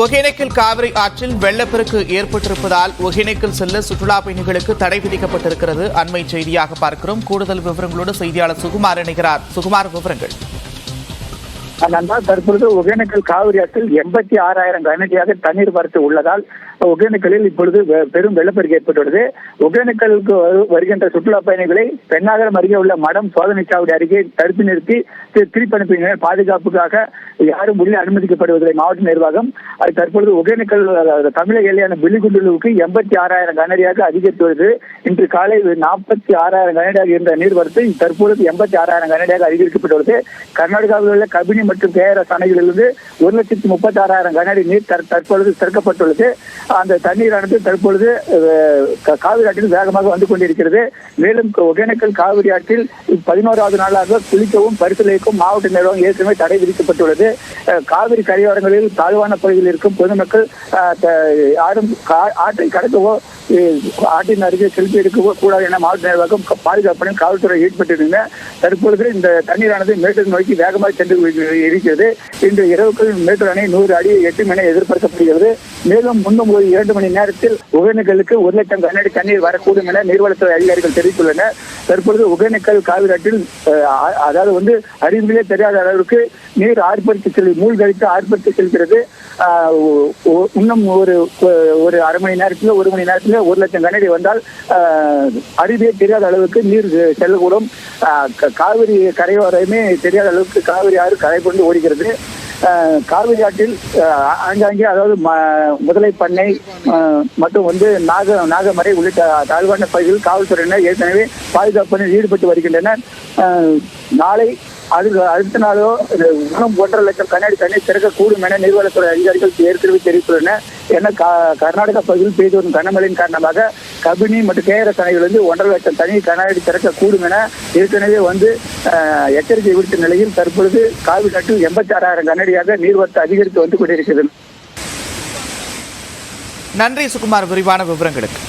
ஒகேனக்கல் காவிரி ஆற்றில் வெள்ளப்பெருக்கு ஏற்பட்டிருப்பதால் ஒகேனக்கல் செல்ல சுற்றுலா பயணிகளுக்கு தடை விதிக்கப்பட்டிருக்கிறது. அண்மை செய்தியாக பார்க்கிறோம். கூடுதல் விவரங்களோடு செய்தியாளர் சுகுமார் இணைகிறார். சுகுமார் விவரங்கள். தற்பொழுது ஒகேனக்கல் காவிரி ஆற்றில் எண்பத்தி ஆறாயிரம் கனடியாக தண்ணீர் வரத்து உள்ளதால் ஒகேனக்கலில் இப்பொழுது பெரும் வெள்ளப்பெருக்கு ஏற்பட்டுள்ளது. ஒகேனக்கலுக்கு வருகின்ற சுற்றுலா பயணிகளை பெண்ணாகரம் அருகே உள்ள மடம் சோதனை சாவடி அருகே தடுத்து நிறுத்தி திருப்பி அனுப்பினர் பாதுகாப்புக்காக யாரும் உள்ளே அனுமதிக்கப்படுவதில்லை. மாவட்ட நிர்வாகம் அது தற்பொழுது ஒகேனக்கல் தமிழக எல்லையான பில்லிகுண்டுலுவுக்கு எண்பத்தி ஆறாயிரம் கனடியாக அதிகரித்துள்ளது இன்று காலை நாற்பத்தி ஆறாயிரம் கனடியாக இருந்த நீர்வரத்து தற்பொழுது எண்பத்தி ஆறாயிரம் கனடியாக அதிகரிக்கப்பட்டுள்ளது கர்நாடகாவில் உள்ள கபினி மற்றும் கேஆர்எஸ் அணைகளிலிருந்து ஒரு லட்சத்தி முப்பத்தி ஆறாயிரம் கனடி நீர் தற்பொழுது திறக்கப்பட்டுள்ளது. அந்த தண்ணீரானது தற்பொழுது காவிரி ஆற்றில் வேகமாக வந்து கொண்டிருக்கிறது. மேலும் ஒகேனக்கல் காவிரி ஆற்றில் பதினோராவது நாளாக குளிக்கவும் பரிசீலிக்கும் மாவட்ட நிர்வாகம் ஏற்கனவே தடை விதிக்கப்பட்டுள்ளது. காவிரி கரையோரங்களில் தாழ்வான பகுதியில் இருக்கும் பொதுமக்கள் ஆறும் த- கா- ஆற்றை கடக்கவோ ஆட்டின் அருகே செல்பி எடுக்க கூடாது என மாவட்ட நிர்வாகம் க- பாதுகாப்புடன் காவல்துறை ஈடுபட்டிருந்த தற்பொழுது இந்த தண்ணீரானது மேட்டூர் நோக்கி வேகமாக சென்று இருக்கிறது. இன்று இரவுக்குள் மேட்டூர் அணை நூறு அடி எட்டும் என எதிர்பார்க்கப்படுகிறது. மேலும் முன்னும் ஒரு இரண்டு மணி நேரத்தில் ஒகேனக்கலுக்கு ஒரு லட்சம் கனஅடி தண்ணீர் வரக்கூடும் என நீர்வளத்துறை அதிகாரிகள் தெரிவித்துள்ளனர். தற்பொழுது ஒகேனக்கல் காவிரி ஆற்றில் அதாவது வந்து அறிவிலே தெரியாத அளவுக்கு நீர் ஆர்ப்பரித்து செல் மூழ்கடித்து ஆர்ப்பரித்து செல்கிறது. இன்னும் ஒரு ஒரு அரை மணி நேரத்தில் ஒரு மணி நேரத்தில் ஒரு லட்சம் கனடி வந்தால் அருவியே தெரியாத அளவுக்கு நீர் செல்லக்கூடும். காவிரி கரையோரமே தெரியாத அளவுக்கு காவிரி ஆறு கரை கொண்டு ஓடுகிறது காவிரி ஆற்றில் ஆங்காங்கே அதாவது முதலை பண்ணை மற்றும் வந்து நாக நாகமரை உள்ளிட்ட தாழ்வான பகுதியில் காவல்துறையினர் ஏற்கனவே பாதுகாப்பு பணியில் ஈடுபட்டு வருகின்றனர். நாளை அதுக்கு அடுத்த நாளோ இந்த இன்னும் ஒன்றரை லட்சம் கண்ணாடி தண்ணீர் திறக்கக்கூடும் என நீர்வளத்துறை அதிகாரிகள் ஏற்கனவே தெரிவித்துள்ளனர் ஏன்னா கா- கர்நாடகா பகுதியில் பெய்து வரும் கனமழையின் காரணமாக கபினி மற்றும் கேஆர்எஸ் வந்து ஒன்றரை லட்சம் தண்ணீர் கண்ணாடி திறக்கக்கூடும் என ஏற்கனவே வந்து எச்சரிக்கை விடுத்த நிலையில் தற்பொழுது காவிரி நாட்டில் எண்பத்தி ஆறாயிரம் கண்ணாடியாக நீர்வரத்து அதிகரித்து வந்து கொண்டிருக்கிறது. நன்றி சுகுமார் விரிவான விவரங்களுக்கு.